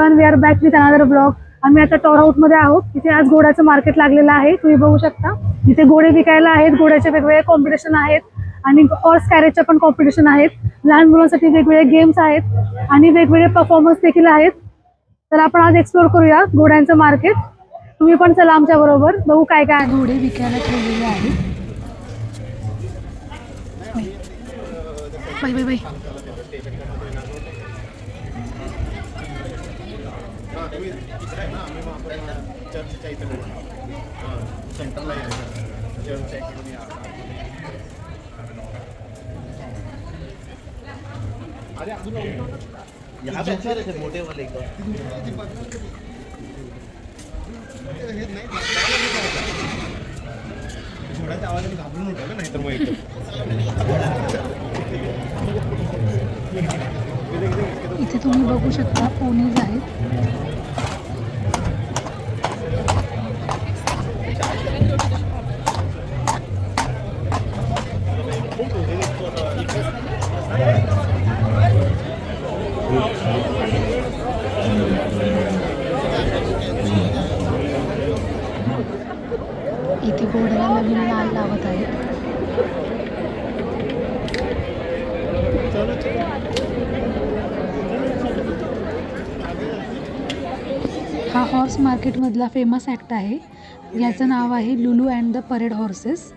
Everyone we are back with another blog आम्ही आता Tor हाऊसमध्ये आहोत. तिथे आज घोड्याचं मार्केट लागलेलं आहे. तुम्ही बघू शकता. इथे घोडे विकायला आहेत. घोड्याचे वेगवेगळे कॉम्पिटिशन आहेत. आणि हॉर्स कॅरेजच्या पण कॉम्पिटिशन आहेत. लहान मुलांसाठी वेगवेगळे गेम्स आहेत. आणि वेगवेगळे परफॉर्मन्स देखील आहेत. तर आपण आज एक्सप्लोर करूया घोड्यांचं मार्केट तुम्ही पण चला आमच्या बरोबर. बघू काय काय आहे. घोडे विकायला ठेवलेले आहेत. बाय बाय बाय यहाँ पे अच्छे रहते मोटे वाले एकदम घोड्याच्या आवाजाने घाबरून उठालं नाही तर मग इथे. तुम्ही बघू शकता पोनीज आहेत घोड्याला नवीन लाल लावत आहेत. हा हॉर्स मार्केटमधला फेमस ॲक्ट आहे. याचं नाव आहे Lulu and the parade horses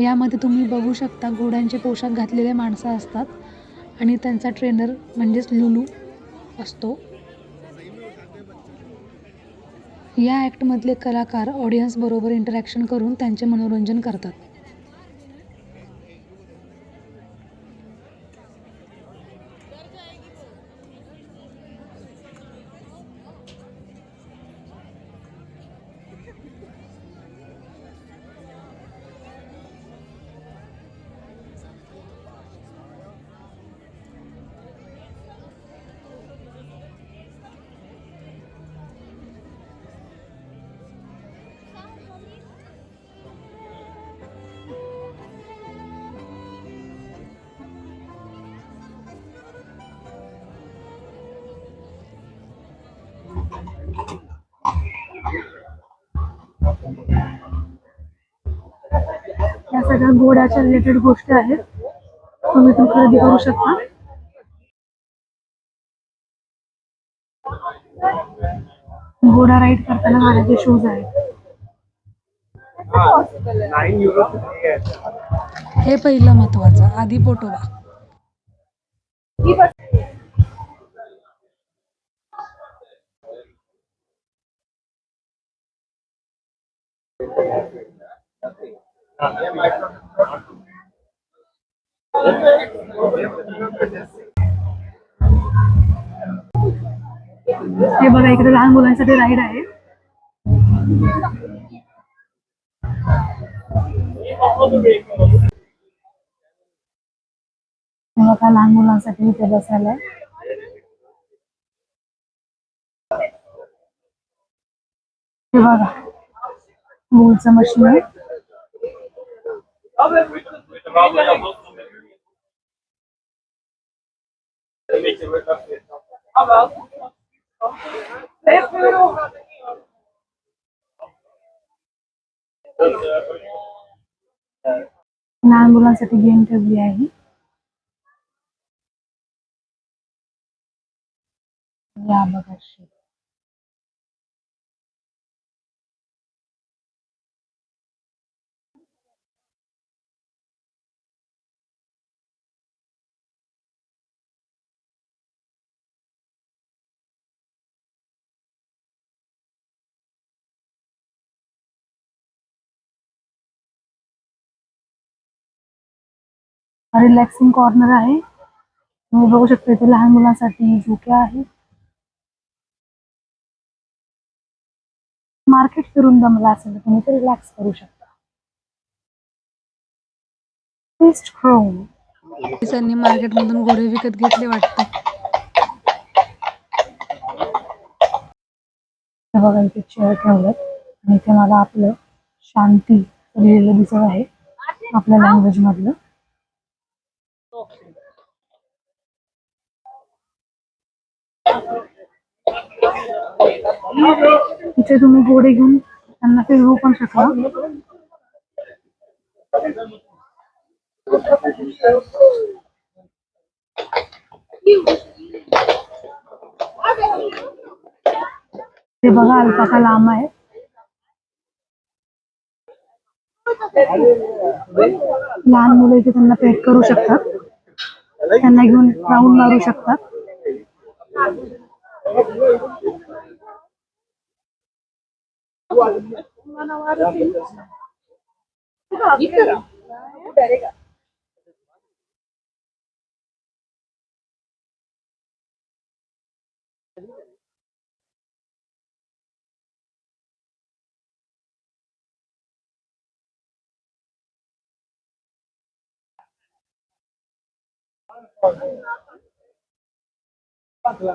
यामध्ये तुम्ही बघू शकता घोड्यांचे पोशाख घातलेले माणसं असतात. आणि त्यांचा ट्रेनर म्हणजेच लुलू असतो. या ॲक्टमधले कलाकार ऑडियन्सबरोबर इंटरॅक्शन करून त्यांचे मनोरंजन करतात. सगळ्या घोड्याच्या रिलेटेड गोष्टी आहेत. तुम्ही तो खरेदी करू शकता. घोडा राईड करताना घालायचे शूज आहेत. हे पहिलं महत्वाचं आधी पोटोबा हे बघा इकडे लहान मुलांसाठी राईड आहे. बघा लहान मुलांसाठी इथे बसायला हे बघा मूलचं मशीन आहे. लहान मुलांसाठी गेम ठेवली आहे या बघा Relaxing corner आहे. तुम्ही बघू शकता इथे लहान मुलांसाठी झोके आहेत. मार्केट फिरून दमला असेल तर तुम्ही ते रिलॅक्स करू शकता. Feast Chrome. पोलिसांनी मार्केटमधून घोडे विकत घेतले वाटतं. बघा इथे चेअर ठेवलेत. आणि इथे मला आपलं शांती लिहिलेलं दिसत आहे. आपल्या लँग्वेज मधलं. इथे तुम्ही गोडे घेऊन त्यांना फिरवू पण शकता. ते बघा अल्पाका लांब आहे. लहान मुलं इथे त्यांना पेट करू शकतात. त्यांना घेऊन राऊंड मारू शकतात. डरेगा Patla.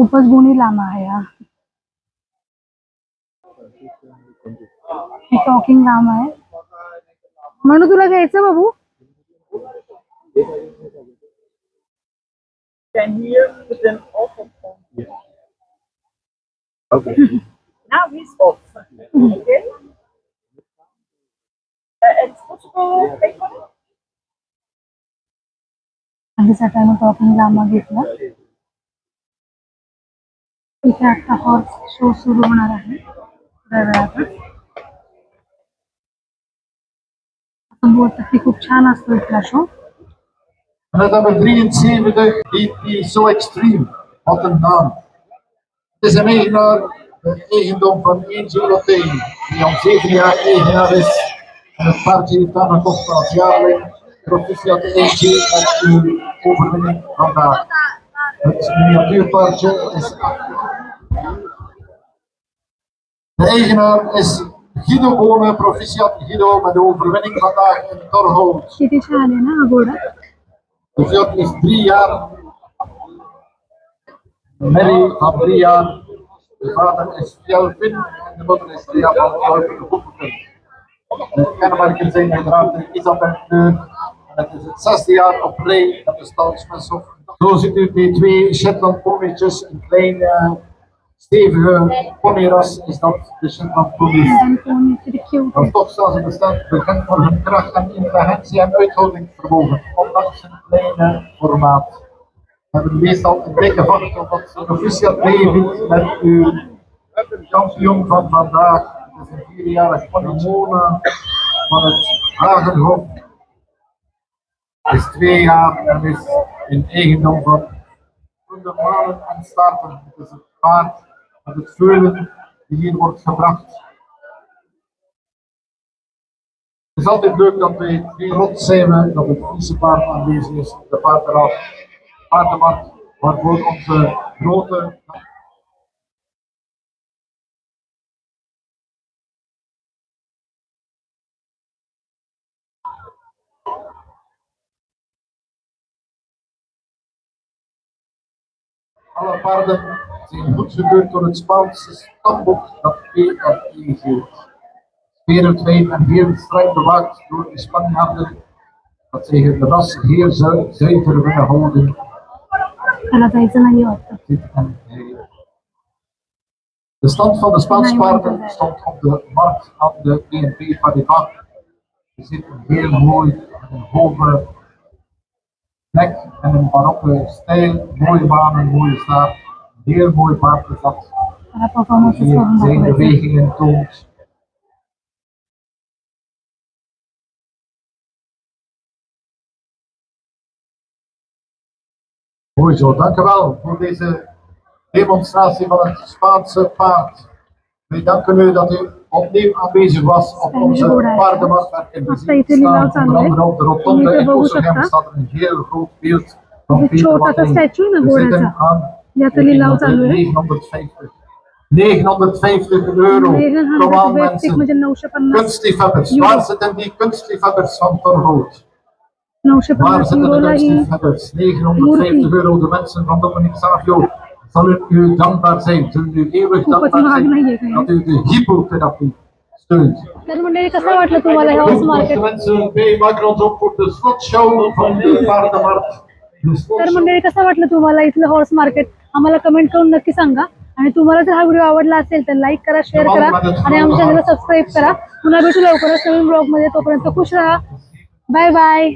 खूपच गुणी लांब आहे हा. टॉकिंग लांब आहे. म्हणून तुला घ्यायचं बाबू? Okay. Now he's off. Okay? Uh, आम्ही टॉकिंग लांब घेतला. इथे आता हॉर्स शो सुरू होणार आहे थोड्या वेळातच आपण बोलतात की खूप छान असतो इथला show En het nummer 73, die, die is zo extreem. Wat een naam. Het is een eigenaar, een eigendom van 1 Loteen, die al 7 jaar eigenaar is. En het paardje heeft aangekocht als jaarling. Proficiat 1 met uw overwinning vandaag. Het miniatuurpaardje is de eigenaar is Guido Bonen, proficiat Guido met de overwinning vandaag in Torhout. De veld is drie jaar. Mary had drie jaar. De vader is Jelvin en de moeder is Thea van Hoepen. De kenmerken zijn uiteraard de Isabel Kleur. En het is het zesde jaar op rij dat de Stadsmenshof. Zo zit u die twee Shetland-pommetjes, een klein. Eh, stevige ponyras is dat dus de zin van pony. Want toch staan ze bestemd bekend voor hun kracht en intelligentie en uithoudingsvermogen, ondanks hun kleine formaat. We hebben meestal een dikke vacht, omdat ze proficiat meedoet met uw kampioen van vandaag. Het is een vierjarig Panamona van het Hagenhof. Is twee jaar en is in eigendom van Koendermalen en starten. Het is het paard het veulen die hier wordt gebracht. Het is altijd leuk dat wij twee rots zijn, dat het Friese paard aanwezig is, de paardenraad, paardenmarkt, waarvoor onze grote Alle paarden zijn goedgekeurd door het Spaanse stamboek dat PRE geeft. Wereldwijd en heel streng bewaakt door de Spanjaarden, dat zij de ras heel zuiver willen houden. En dat is een jaar. De stand van de Spanspaarden stond op de markt aan de BNP Paribas. Er zit een heel mooi, een hoge nek en een barokke stijl, mooie banen, mooie staart heel mooi maatgevat die zijn bewegingen toont. Mooi zo, wel voor deze demonstratie van het Spaanse paard. Wij danken u dat u opnieuw aanwezig was op onze paardenmarkt in Beziedstaan. Onder andere op de rotonde in Oosterham staat een heel groot beeld van Peter. We aan aan याचा लिलाव चालू आहे 950. 950 euro. Kom aan वैयक्तिक mensen. म्हणजे नऊशे पन्नास Kunstliefhebbers, Euro. waar zitten die kunstliefhebbers van Torhout? नऊशे Waar पन्नास zitten de युरोला ही kunstliefhebbers? 950 euro, de mensen van Dominic Savio zullen u dankbaar zijn, zullen u eeuwig खूपच dankbaar महाग नाहीये zijn काही. dat u de hypotherapie steunt. तर मंडळी कसं वाटलं तुम्हाला हे horse Goed, beste market mensen, wij maken ons op voor de slotshow van de paardenmarkt. De तर slotshow. मंडळी कसं वाटलं तुम्हाला इथलं हॉर्स मार्केट आम्हाला कमेंट करून नक्की सांगा. आणि तुम्हाला जर हा व्हिडिओ आवडला असेल तर लाईक करा शेअर करा आणि आमच्या चॅनलला सबस्क्राईब करा. पुन्हा भेटू लवकरच नवीन ब्लॉगमध्ये. तोपर्यंत खुश राहा. Bye bye